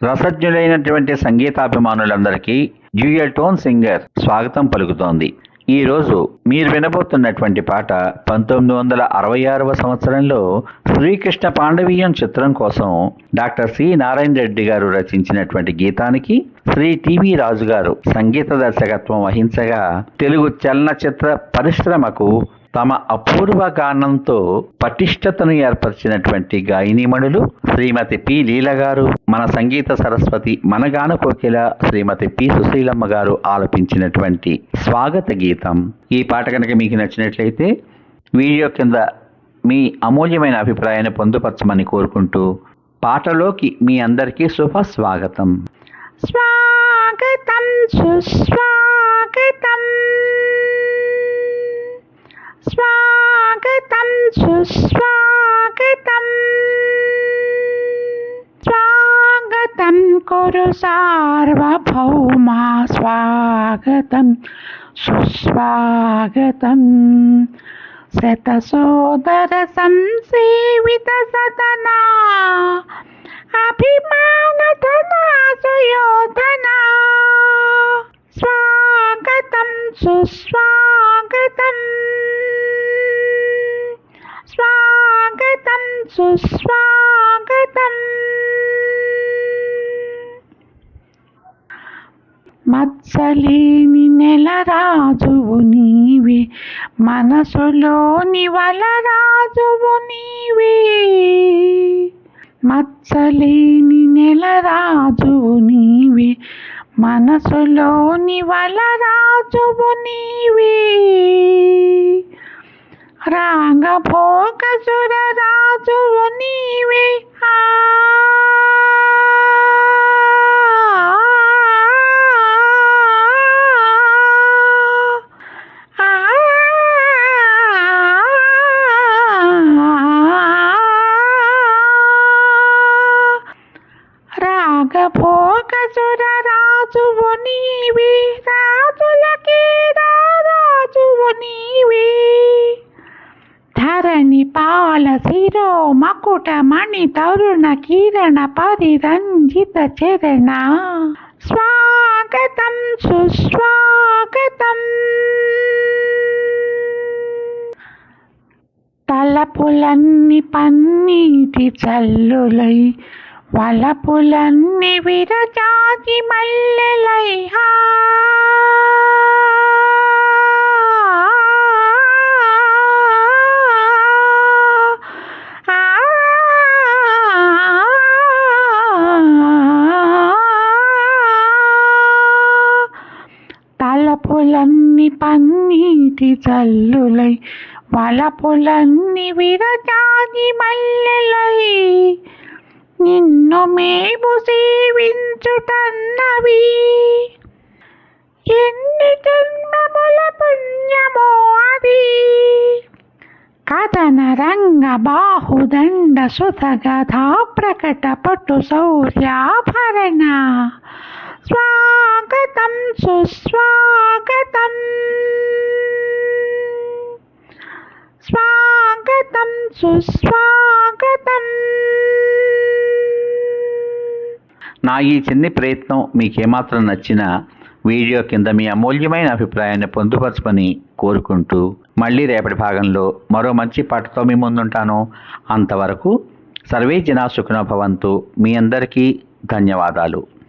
రసజ్ఞులైనటువంటి సంగీతాభిమానులందరికీ dual tone singer స్వాగతం పలుకుతోంది. ఈ రోజు మీరు వినబోతున్నటువంటి పాట పంతొమ్మిది వందల అరవై ఆరవ సంవత్సరంలో శ్రీకృష్ణ పాండవీయం చిత్రం కోసం డాక్టర్ సి నారాయణ రెడ్డి గారు రచించినటువంటి గీతానికి శ్రీ టివి రాజు గారు సంగీత దర్శకత్వం వహించగా తెలుగు చలనచిత్ర పరిశ్రమకు తమ అపూర్వ గానంతో పటిష్టతను ఏర్పరిచినటువంటి గాయనీమణులు శ్రీమతి పి లీల గారు మన సంగీత సరస్వతి మన గాన కోకిల శ్రీమతి పి సుశీలమ్మ గారు ఆలపించినటువంటి స్వాగత గీతం. ఈ పాట కనుక మీకు నచ్చినట్లయితే వీడియో కింద మీ అమూల్యమైన అభిప్రాయాన్ని పొందుపరచమని కోరుకుంటూ పాటలోకి మీ అందరికీ శుభ స్వాగతం స్వాగతం సుస్వాగతం. స్వాగతం సుస్వాగతం స్వాగతం కురు సార్వభౌమా స్వాగతం సుస్వాగతం శతసోదర సంసేవిత సదనా అభిమానధనా సుయోధనా సుస్వాగతం. మత్సలేని నెల రాజువు నీవే మనసులోని వల రాజువు నీవే. మత్సలేని నెల రాజువు నీవే మనసులోని వల రాజువు నీవే. రాగభోగ రాజువు నీవే ఆ. రాగభోగ రాజువు నీవే ధరణి పాల శిరో మకుట మణి తరుణ కిరణ పరిరంజిత చరణ స్వాగతం సుస్వాగతం తలపులన్ని పన్నీటి చల్లులై వలపులన్ని విరజాతి మల్లెలై హా పన్నీటి చల్లులై వలపులన్ని విరజాని మల్లెలై. నిన్ను మేము సేవించుటన్నవి. ఎన్ని జన్మముల పుణ్యమో అది. కథన రంగ బాహుదండ సుతగధా ప్రకట పటు శౌర్యాభరణ స్వాగతం సుస్వాగతం. స్వాగతం సుస్వాగతం. నా ఈ చిన్ని ప్రయత్నం మీకేమాత్రం నచ్చినా వీడియో కింద మీ అమూల్యమైన అభిప్రాయాన్ని పొందుపరచమని కోరుకుంటూ మళ్ళీ రేపటి భాగంలో మరో మంచి పాటతో మీ ముందుంటాను. అంతవరకు సర్వే జనా సుఖినో భవంతు. మీ అందరికీ ధన్యవాదాలు.